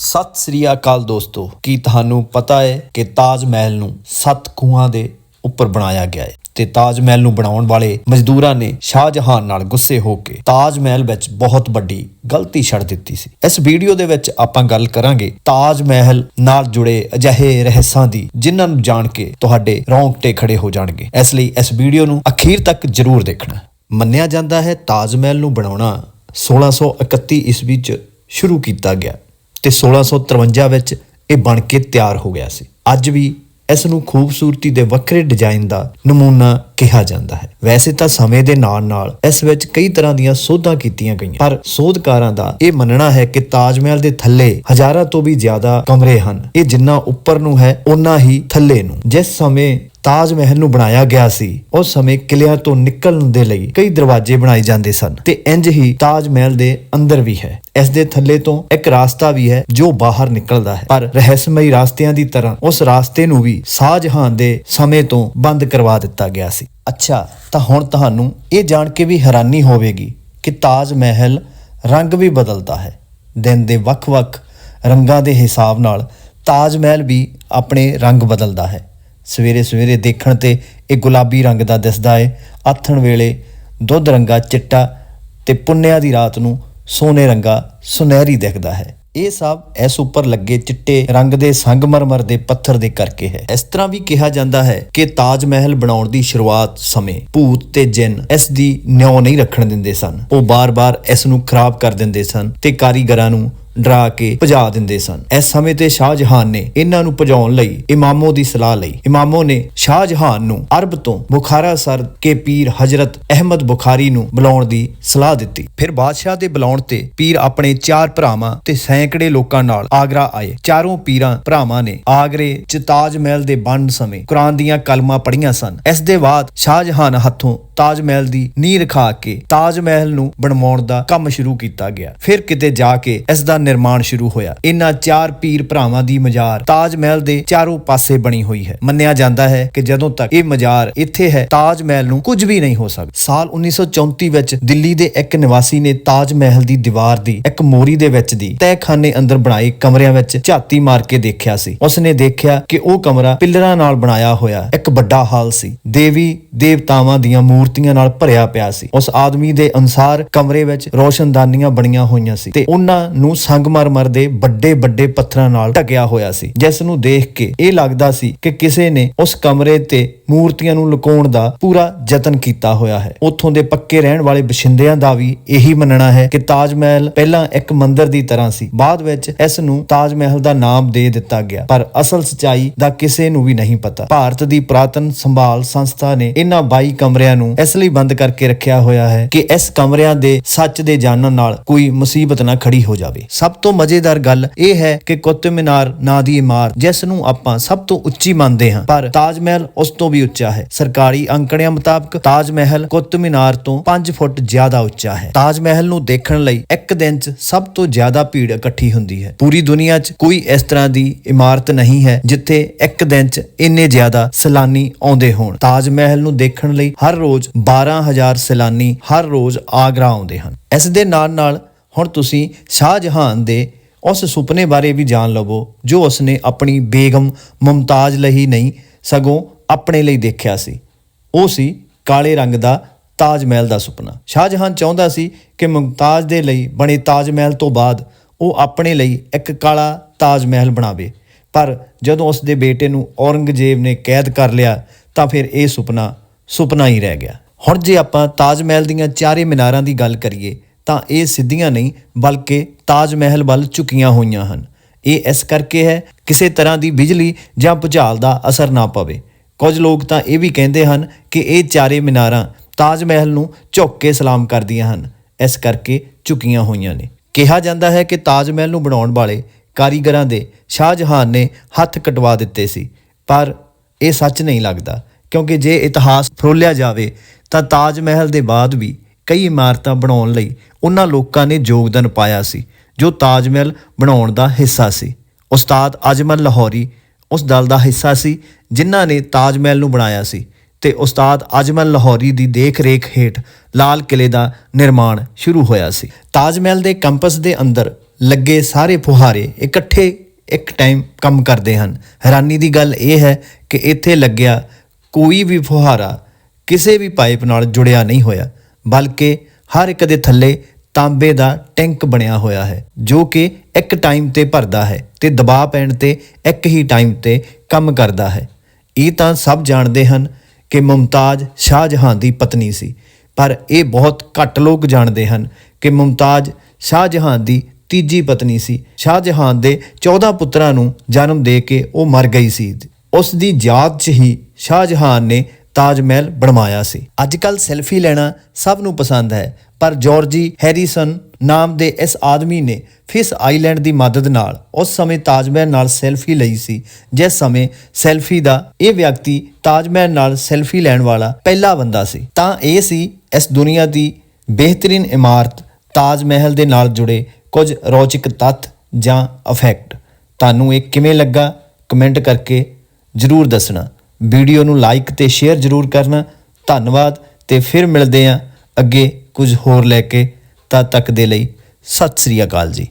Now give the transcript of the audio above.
ਸਤਿ ਸ੍ਰੀ ਅਕਾਲ ਦੋਸਤੋ, ਕੀ ਤੁਹਾਨੂੰ ਪਤਾ ਹੈ ਕਿ ਤਾਜ ਮਹਿਲ ਨੂੰ ਸੱਤ ਖੂਹਾਂ ਦੇ ਉੱਪਰ ਬਣਾਇਆ ਗਿਆ ਹੈ ਤੇ ਤਾਜ ਮਹਿਲ ਨੂੰ ਬਣਾਉਣ ਵਾਲੇ ਮਜ਼ਦੂਰਾਂ ਨੇ ਸ਼ਾਹਜਹਾਨ ਨਾਲ ਗੁੱਸੇ ਹੋ ਕੇ ਤਾਜ ਮਹਿਲ ਵਿੱਚ ਬਹੁਤ ਵੱਡੀ ਗਲਤੀ ਛੱਡ ਦਿੱਤੀ ਸੀ। ਇਸ ਵੀਡੀਓ ਦੇ ਵਿੱਚ ਆਪਾਂ ਗੱਲ ਕਰਾਂਗੇ ਤਾਜ ਮਹਿਲ ਨਾਲ ਜੁੜੇ ਅਜਿਹੇ ਰਹੱਸਾਂ ਦੀ, ਜਿਨ੍ਹਾਂ ਨੂੰ ਜਾਣ ਕੇ ਤੁਹਾਡੇ ਰੌਂਗਟੇ ਖੜੇ ਹੋ ਜਾਣਗੇ। ਇਸ ਲਈ ਇਸ ਵੀਡੀਓ ਨੂੰ ਅਖੀਰ ਤੱਕ ਜ਼ਰੂਰ ਦੇਖਣਾ। ਮੰਨਿਆ ਜਾਂਦਾ ਹੈ ਤਾਜ ਮਹਿਲ ਨੂੰ ਬਣਾਉਣਾ 1631 ਈਸਵੀ ਚ ਸ਼ੁਰੂ ਕੀਤਾ ਗਿਆ। ਤੇ 1653 ਵਿੱਚ ਇਹ ਬਣ ਕੇ ਤਿਆਰ ਹੋ ਗਿਆ ਸੀ। ਅੱਜ ਵੀ ਇਸ ਨੂੰ ਖੂਬਸੂਰਤੀ ਦੇ ਵੱਖਰੇ ਡਿਜ਼ਾਈਨ ਦਾ ਨਮੂਨਾ ਕਿਹਾ ਜਾਂਦਾ ਹੈ। ਵੈਸੇ ਤਾਂ ਸਮੇਂ ਦੇ ਨਾਲ-ਨਾਲ ਇਸ ਵਿੱਚ ਕਈ ਤਰ੍ਹਾਂ ਦੀਆਂ ਸੋਧਾਂ ਕੀਤੀਆਂ ਗਈਆਂ। ਪਰ ਸੋਧਕਾਰਾਂ ਦਾ ਇਹ ਮੰਨਣਾ ਹੈ ਕਿ ਤਾਜ ਮਹਿਲ ਦੇ ਥੱਲੇ ਹਜ਼ਾਰਾਂ ਤੋਂ ਵੀ ਜ਼ਿਆਦਾ ਕਮਰੇ ਹਨ। ਇਹ ਜਿੰਨਾ ਉੱਪਰ ਨੂੰ ਹੈ, ਓਨਾ ਹੀ ਥੱਲੇ ਨੂੰ। ਜਿਸ ਸਮੇਂ ਤਾਜ ਮਹਿਲ ਨੂੰ ਬਣਾਇਆ ਗਿਆ ਸੀ। ਉਸ ਸਮੇਂ ਕਿਲਿਆਂ ਤੋਂ ਨਿਕਲਣ ਦੇ ਲਈ ਕਈ ਦਰਵਾਜ਼ੇ ਬਣਾਏ ਜਾਂਦੇ ਸਨ ਤੇ ਇੰਜ ਹੀ ਤਾਜ ਮਹਿਲ ਦੇ ਅੰਦਰ ਵੀ ਹੈ। ਇਸ ਦੇ ਥੱਲੇ ਤੋਂ ਇੱਕ ਰਾਸਤਾ ਵੀ ਹੈ ਜੋ ਬਾਹਰ ਨਿਕਲਦਾ ਹੈ। ਪਰ ਰਹੱਸਮਈ ਰਾਸਤਿਆਂ ਦੀ ਤਰ੍ਹਾਂ ਉਸ ਰਾਸਤੇ ਨੂੰ ਵੀ ਸ਼ਾਹਜਹਾਨ ਦੇ ਸਮੇਂ ਤੋਂ ਬੰਦ ਕਰਵਾ ਦਿੱਤਾ ਗਿਆ ਸੀ। ਅੱਛਾ, ਤਾਂ ਹੁਣ ਤੁਹਾਨੂੰ ਇਹ ਜਾਣ ਕੇ ਵੀ ਹੈਰਾਨੀ ਹੋਵੇਗੀ ਕਿ ਤਾਜ ਮਹਿਲ ਰੰਗ ਵੀ ਬਦਲਦਾ ਹੈ। ਦਿਨ ਦੇ ਵੱਖ-ਵੱਖ ਰੰਗਾਂ ਦੇ ਹਿਸਾਬ ਨਾਲ ਤਾਜ ਮਹਿਲ ਵੀ ਆਪਣੇ ਰੰਗ ਬਦਲਦਾ ਹੈ। ਸਵੇਰੇ ਸਵੇਰੇ ਦੇਖਣ ਤੇ ਇਹ ਗੁਲਾਬੀ ਰੰਗ ਦਾ ਦਿਸਦਾ ਏ। ਆਥਣ ਵੇਲੇ ਦੁੱਧ ਰੰਗਾ ਚਿੱਟਾ ਤੇ ਪੁੰਨਿਆ ਦੀ ਰਾਤ ਨੂੰ ਸੋਨੇ ਰੰਗਾ ਸੁਨਹਿਰੀ ਦਿਖਦਾ ਹੈ। ਇਹ ਸਭ ਇਸ ਉੱਪਰ ਲੱਗੇ ਚਿੱਟੇ ਰੰਗ ਦੇ ਸੰਗਮਰਮਰ ਦੇ ਪੱਥਰ ਦੇ ਕਰਕੇ ਹੈ। ਇਸ ਤਰ੍ਹਾਂ ਵੀ ਕਿਹਾ ਜਾਂਦਾ ਹੈ ਕਿ ਤਾਜ ਮਹਿਲ ਬਣਾਉਣ ਦੀ ਸ਼ੁਰੂਆਤ ਸਮੇਂ ਭੂਤ ਤੇ ਜਿੰਨ ਇਸ ਦੀ ਨਿਉ ਨਹੀਂ ਰੱਖਣ ਦਿੰਦੇ ਸਨ। ਉਹ ਬਾਰ-ਬਾਰ ਇਸ ਨੂੰ ਖਰਾਬ ਕਰ ਦਿੰਦੇ ਸਨ ਤੇ ਕਾਰੀਗਰਾਂ ਨੂੰ ਡਰਾ ਕੇ ਭਜਾ ਦਿੰਦੇ ਸਨ। ਇਸ ਸਮੇਂ ਤੇ ਸ਼ਾਹਜਹਾਨ ਨੇ ਇਹਨਾਂ ਨੂੰ ਭਜਾਉਣ ਲਈ ਇਮਾਮੋ ਦੀ ਸਲਾਹ ਲਈ। ਇਮਾਮੋ ਨੇ ਸ਼ਾਹਜਹਾਨ ਨੂੰ ਅਰਬ ਤੋਂ ਬੁਖਾਰਾ ਸਰ ਕੇ ਪੀਰ ਹਜ਼ਰਤ ਅਹਿਮਦ ਬੁਖਾਰੀ ਨੂੰ ਬੁਲਾਉਣ ਦੀ ਸਲਾਹ ਦਿੱਤੀ। ਫਿਰ ਬਾਦਸ਼ਾਹ ਦੇ ਬੁਲਾਉਣ ਤੇ ਪੀਰ ਆਪਣੇ ਚਾਰ ਭਰਾਵਾਂ ਤੇ ਸੈਂਕੜੇ ਲੋਕਾਂ ਨਾਲ ਆਗਰਾ ਆਏ। ਚਾਰੋਂ ਪੀਰਾਂ ਭਰਾਵਾਂ ਨੇ ਆਗਰੇ ਚ ਤਾਜ ਮਹਿਲ ਦੇ ਬੰਨ ਸਮੇਂ ਕੁਰਾਨ ਦੀਆਂ ਕਲਮਾਂ ਪੜ੍ਹੀਆਂ ਸਨ। ਇਸ ਦੇ ਬਾਅਦ ਸ਼ਾਹਜਹਾਨ ਹੱਥੋਂ ਤਾਜ ਮਹਿਲ ਦੀ ਨੀਂਹ ਰਖਾ ਕੇ ਤਾਜ ਮਹਿਲ ਨੂੰ ਬਣਵਾਉਣ ਦਾ ਕੰਮ ਸ਼ੁਰੂ ਕੀਤਾ ਗਿਆ। ਫਿਰ ਕਿਤੇ ਜਾ ਕੇ ਇਸ ਦਾ ਨਿਰਮਾਣ ਸ਼ੁਰੂ ਹੋਇਆ। ਇਹਨਾਂ ਚਾਰ ਪੀਰ ਭਰਾਵਾਂ ਦੀ ਮਜ਼ਾਰ ਤਾਜ ਮਹਿਲ ਦੇ ਚਾਰੋਂ ਪਾਸੇ ਬਣੀ ਹੋਈ ਹੈ। ਮੰਨਿਆ ਜਾਂਦਾ ਹੈ ਕਿ ਜਦੋਂ ਤੱਕ ਇਹ ਮਜ਼ਾਰ ਇੱਥੇ ਹੈ ਤਾਜ ਮਹਿਲ ਨੂੰ ਕੁਝ ਵੀ ਨਹੀਂ ਹੋ ਸਕਦਾ। ਸਾਲ 1934 ਵਿੱਚ ਦਿੱਲੀ ਦੇ ਇੱਕ ਨਿਵਾਸੀ ਨੇ ਤਾਜ ਮਹਿਲ ਦੀ ਦੀਵਾਰ ਦੀ ਇੱਕ ਮੋਰੀ ਦੇ ਵਿੱਚ ਦੀ ਤਹਿਖਾਨੇ ਅੰਦਰ ਬਣਾਏ ਕਮਰਿਆਂ ਵਿੱਚ ਝਾਤੀ ਮਾਰ ਕੇ ਦੇਖਿਆ ਸੀ। ਉਸਨੇ ਦੇਖਿਆ ਕਿ ਉਹ ਕਮਰਾ ਪਿੱਲਰਾਂ ਨਾਲ ਬਣਾਇਆ ਹੋਇਆ ਇੱਕ ਵੱਡਾ ਹਾਲ ਸੀ। ਦੇਵੀ ਦੇਵਤਾਵਾਂ ਦੀਆਂ ਮੂਰਤੀਆਂ ਨਾਲ ਭਰਿਆ ਪਿਆ ਸੀ। ਉਸ ਆਦਮੀ ਦੇ ਅਨੁਸਾਰ ਕਮਰੇ ਵਿੱਚ ਰੋਸ਼ਨਦਾਨੀਆਂ ਬਣੀਆਂ ਹੋਈਆਂ ਸੀ ਤੇ ਉਹਨਾਂ ਨੂੰ ਸੰਗਮਰਮਰ ਦੇ ਵੱਡੇ ਵੱਡੇ ਪੱਥਰਾਂ ਨਾਲ ਢਕਿਆ ਹੋਇਆ ਸੀ। ਜਿਸ ਨੂੰ ਦੇਖ ਕੇ ਇਹ ਲੱਗਦਾ ਸੀ ਕਿ ਕਿਸੇ ਨੇ ਉਸ ਕਮਰੇ ਤੇ ਮੂਰਤੀਆਂ ਨੂੰ ਲੁਕਾਉਣ ਦਾ ਪੂਰਾ ਯਤਨ ਕੀਤਾ ਹੋਇਆ ਹੈ। ਉੱਥੋਂ ਦੇ ਪੱਕੇ ਰਹਿਣ ਵਾਲੇ ਬਸ਼ਿੰਦਿਆਂ ਦਾ ਵੀ ਇਹੀ ਮੰਨਣਾ ਹੈ ਕਿ ਤਾਜ ਮਹਿਲ ਪਹਿਲਾਂ ਇੱਕ ਮੰਦਿਰ ਦੀ ਤਰ੍ਹਾਂ ਸੀ। ਬਾਅਦ ਵਿੱਚ ਇਸ ਨੂੰ ਤਾਜ ਮਹਿਲ ਦਾ ਨਾਮ ਦੇ ਦਿੱਤਾ ਗਿਆ। ਪਰ ਅਸਲ ਸਚਾਈ ਦਾ ਕਿਸੇ ਨੂੰ ਵੀ ਨਹੀਂ ਪਤਾ। ਭਾਰਤ ਦੀ ਪ੍ਰਾਤਨ ਸੰਭਾਲ ਸੰਸਥਾ ਨੇ ਇਹਨਾਂ 22 ਕਮਰਿਆਂ ਨੂੰ ਇਸ ਲਈ ਬੰਦ ਕਰਕੇ ਰੱਖਿਆ ਹੋਇਆ ਹੈ ਕਿ ਇਸ ਕਮਰਿਆਂ ਦੇ ਸੱਚ ਦੇ ਜਾਣਨ ਨਾਲ ਕੋਈ ਮੁਸੀਬਤ ਨਾ ਖੜੀ ਹੋ ਜਾਵੇ। ਸਭ ਤੋਂ ਮਜ਼ੇਦਾਰ ਗੱਲ ਇਹ ਹੈ ਕਿ ਕੁਤਬ ਮੀਨਾਰ ਨਾਂ ਦੀ ਇਮਾਰਤ, ਜਿਸ ਨੂੰ ਆਪਾਂ ਸਭ ਤੋਂ ਉੱਚੀ ਮੰਨਦੇ ਹਾਂ, ਪਰ ਤਾਜ ਮਹਿਲ ਉਸ ਤੋਂ ਵੀ ਉੱਚਾ ਹੈ। ਸਰਕਾਰੀ ਅੰਕੜਿਆਂ ਮੁਤਾਬਕ ਤਾਜ ਮਹਿਲ ਕੁਤਬ ਮੀਨਾਰ ਤੋਂ 5 ਫੁੱਟ ਜ਼ਿਆਦਾ ਉੱਚਾ ਹੈ। ਤਾਜ ਮਹਿਲ ਨੂੰ ਦੇਖਣ ਲਈ ਇੱਕ ਦਿਨ 'ਚ ਸਭ ਤੋਂ ਜ਼ਿਆਦਾ ਭੀੜ ਇਕੱਠੀ ਹੁੰਦੀ ਹੈ। ਪੂਰੀ ਦੁਨੀਆ 'ਚ ਕੋਈ ਇਸ ਤਰ੍ਹਾਂ ਦੀ ਇਮਾਰਤ ਨਹੀਂ ਹੈ, ਜਿੱਥੇ ਇੱਕ ਦਿਨ 'ਚ ਇੰਨੇ ਜ਼ਿਆਦਾ ਸੈਲਾਨੀ ਆਉਂਦੇ ਹੋਣ। ਤਾਜ ਮਹਿਲ ਨੂੰ ਦੇਖਣ ਲਈ ਹਰ ਰੋਜ਼ 12000 ਸੈਲਾਨੀ ਹਰ ਰੋਜ਼ ਆਗਰਾ ਆਉਂਦੇ ਹਨ। ਇਸ ਦੇ ਨਾਲ ਨਾਲ ਹੁਣ ਤੁਸੀਂ ਸ਼ਾਹਜਹਾਨ ਦੇ ਉਸ ਸੁਪਨੇ ਬਾਰੇ ਵੀ ਜਾਣ ਲਵੋ, ਜੋ ਉਸਨੇ ਆਪਣੀ ਬੇਗਮ ਮੁਮਤਾਜ਼ ਲਈ ਨਹੀਂ, ਸਗੋਂ ਆਪਣੇ ਲਈ ਦੇਖਿਆ ਸੀ। ਉਹ ਸੀ ਕਾਲੇ ਰੰਗ ਦਾ ਤਾਜ ਮਹਿਲ ਦਾ ਸੁਪਨਾ। ਸ਼ਾਹਜਹਾਨ ਚਾਹੁੰਦਾ ਸੀ ਕਿ ਮੁਮਤਾਜ਼ ਦੇ ਲਈ ਬਣੇ ਤਾਜ ਮਹਿਲ ਤੋਂ ਬਾਅਦ ਉਹ ਆਪਣੇ ਲਈ ਇੱਕ ਕਾਲਾ ਤਾਜ ਮਹਿਲ ਬਣਾਵੇ। ਪਰ ਜਦੋਂ ਉਸ ਦੇ ਬੇਟੇ ਨੂੰ ਔਰੰਗਜ਼ੇਬ ਨੇ ਕੈਦ ਕਰ ਲਿਆ, ਤਾਂ ਫਿਰ ਇਹ ਸੁਪਨਾ ਸੁਪਨਾ ਹੀ ਰਹਿ ਗਿਆ। ਹੁਣ ਜੇ ਆਪਾਂ ਤਾਜ ਮਹਿਲ ਦੀਆਂ ਚਾਰੇ ਮੀਨਾਰਾਂ ਦੀ ਗੱਲ ਕਰੀਏ ਤਾਂ ਇਹ ਸਿੱਧੀਆਂ ਨਹੀਂ, ਬਲਕਿ ਤਾਜ ਮਹਿਲ ਵੱਲ ਝੁਕੀਆਂ ਹੋਈਆਂ ਹਨ। ਇਹ ਇਸ ਕਰਕੇ ਹੈ, ਕਿਸੇ ਤਰ੍ਹਾਂ ਦੀ ਬਿਜਲੀ ਜਾਂ ਭੁਚਾਲ ਦਾ ਅਸਰ ਨਾ ਪਵੇ। ਕੁਝ ਲੋਕ ਤਾਂ ਇਹ ਵੀ ਕਹਿੰਦੇ ਹਨ ਕਿ ਇਹ ਚਾਰੇ ਮੀਨਾਰਾਂ ਤਾਜ ਮਹਿਲ ਨੂੰ ਝੁੱਕ ਕੇ ਸਲਾਮ ਕਰਦੀਆਂ ਹਨ। ਇਸ ਕਰਕੇ ਝੁਕੀਆਂ ਹੋਈਆਂ ਨੇ। ਕਿਹਾ ਜਾਂਦਾ ਹੈ ਕਿ ਤਾਜ ਮਹਿਲ ਨੂੰ ਬਣਾਉਣ ਵਾਲੇ ਕਾਰੀਗਰਾਂ ਦੇ ਸ਼ਾਹਜਹਾਨ ਨੇ ਹੱਥ ਕਟਵਾ ਦਿੱਤੇ ਸੀ। ਪਰ ਇਹ ਸੱਚ ਨਹੀਂ ਲੱਗਦਾ, ਕਿਉਂਕਿ ਜੇ ਇਤਿਹਾਸ ਫਰੋਲਿਆ ਜਾਵੇ, ਤਾਂ ਤਾਜ ਮਹਿਲ ਦੇ ਬਾਅਦ ਵੀ ਕਈ ਇਮਾਰਤਾਂ ਬਣਾਉਣ ਲਈ ਉਹਨਾਂ ਲੋਕਾਂ ਨੇ ਯੋਗਦਾਨ ਪਾਇਆ ਸੀ, ਜੋ ਤਾਜ ਮਹਿਲ ਬਣਾਉਣ ਦਾ ਹਿੱਸਾ ਸੀ। ਉਸਤਾਦ ਅਜਮਲ ਲਾਹੌਰੀ ਉਸ ਦਲ ਦਾ ਹਿੱਸਾ ਸੀ, ਜਿਨ੍ਹਾਂ ਨੇ ਤਾਜ ਮਹਿਲ ਨੂੰ ਬਣਾਇਆ ਸੀ ਤੇ ਉਸਤਾਦ ਅਜਮਲ ਲਾਹੌਰੀ ਦੀ ਦੇਖ-ਰੇਖ ਹੇਠ ਲਾਲ ਕਿਲੇ ਦਾ ਨਿਰਮਾਣ ਸ਼ੁਰੂ ਹੋਇਆ ਸੀ। ਤਾਜ ਮਹਿਲ ਦੇ ਕੈਂਪਸ ਦੇ ਅੰਦਰ ਲੱਗੇ ਸਾਰੇ ਫੁਹਾਰੇ ਇਕੱਠੇ ਇੱਕ ਟਾਈਮ ਕੰਮ ਕਰਦੇ ਹਨ। ਹੈਰਾਨੀ ਦੀ ਗੱਲ ਇਹ ਹੈ ਕਿ ਇੱਥੇ ਲੱਗਿਆ ਕੋਈ ਵੀ ਫੁਹਾਰਾ ਕਿਸੇ ਵੀ ਪਾਈਪ ਨਾਲ ਜੁੜਿਆ ਨਹੀਂ ਹੋਇਆ। ਬਲਕਿ ਹਰ ਇੱਕ ਦੇ ਥੱਲੇ ਤਾਂਬੇ ਦਾ ਟੈਂਕ ਬਣਿਆ ਹੋਇਆ ਹੈ, ਜੋ ਕਿ ਇੱਕ ਟਾਈਮ ਤੇ ਭਰਦਾ ਹੈ ਤੇ ਦਬਾਅ ਪੈਣ ਤੇ ਇੱਕ ਹੀ ਟਾਈਮ ਤੇ ਕੰਮ ਕਰਦਾ ਹੈ। ਇਹ ਤਾਂ ਸਭ ਜਾਣਦੇ ਹਨ ਕਿ ਮੁਮਤਾਜ਼ ਸ਼ਾਹਜਹਾਂ ਦੀ ਪਤਨੀ ਸੀ, ਪਰ ਇਹ ਬਹੁਤ ਘੱਟ ਲੋਕ ਜਾਣਦੇ ਹਨ ਕਿ ਮੁਮਤਾਜ਼ ਸ਼ਾਹਜਹਾਂ ਦੀ ਤੀਜੀ ਪਤਨੀ ਸੀ। ਸ਼ਾਹਜਹਾਨ ਦੇ 14 ਪੁੱਤਰਾਂ ਨੂੰ ਜਨਮ ਦੇ ਕੇ ਉਹ ਮਰ ਗਈ ਸੀ। ਉਸ ਦੀ ਯਾਦ 'ਚ ਹੀ ਸ਼ਾਹਜਹਾਨ ਨੇ ਤਾਜ ਮਹਿਲ ਬਣਵਾਇਆ ਸੀ। ਅੱਜ ਕੱਲ ਸੈਲਫੀ ਲੈਣਾ ਸਭ ਨੂੰ ਪਸੰਦ ਹੈ, ਪਰ ਜਾਰਜੀ ਹੈਰੀਸਨ ਨਾਮ ਦੇ ਇਸ ਆਦਮੀ ਨੇ ਫਿਸ ਆਈਲੈਂਡ ਦੀ ਮਦਦ ਨਾਲ ਉਸ ਸਮੇਂ ਤਾਜ ਮਹਿਲ ਨਾਲ ਸੈਲਫੀ ਲਈ ਸੀ, ਜਿਸ ਸਮੇਂ ਸੈਲਫੀ ਦਾ ਇਹ ਵਿਅਕਤੀ ਤਾਜ ਮਹਿਲ ਨਾਲ ਸੈਲਫੀ ਲੈਣ ਵਾਲਾ ਪਹਿਲਾ ਬੰਦਾ ਸੀ। ਤਾਂ ਇਹ ਸੀ ਇਸ ਦੁਨੀਆ ਦੀ ਬਿਹਤਰੀਨ ਇਮਾਰਤ, ਤਾਜ ਮਹਿਲ ਦੇ ਨਾਲ ਜੁੜੇ ਕੁਝ ਰੌਚਕ ਤੱਥ ਜਾਂ ਇਫੈਕਟ ਤੁਹਾਨੂੰ ਇਹ ਕਿਵੇਂ ਲੱਗਾ? ਕਮੈਂਟ ਕਰਕੇ ਜਰੂਰ ਦੱਸਣਾ। ਵੀਡੀਓ ਨੂੰ ਲਾਈਕ ਤੇ ਸ਼ੇਅਰ ਜਰੂਰ ਕਰਨਾ। ਧੰਨਵਾਦ ਤੇ ਫਿਰ ਮਿਲਦੇ ਆਂ ਅੱਗੇ ਕੁਝ ਹੋਰ ਲੈ ਕੇ। ਤਦ ਤੱਕ ਦੇ ਲਈ ਸਤਿ ਸ੍ਰੀ ਅਕਾਲ ਜੀ।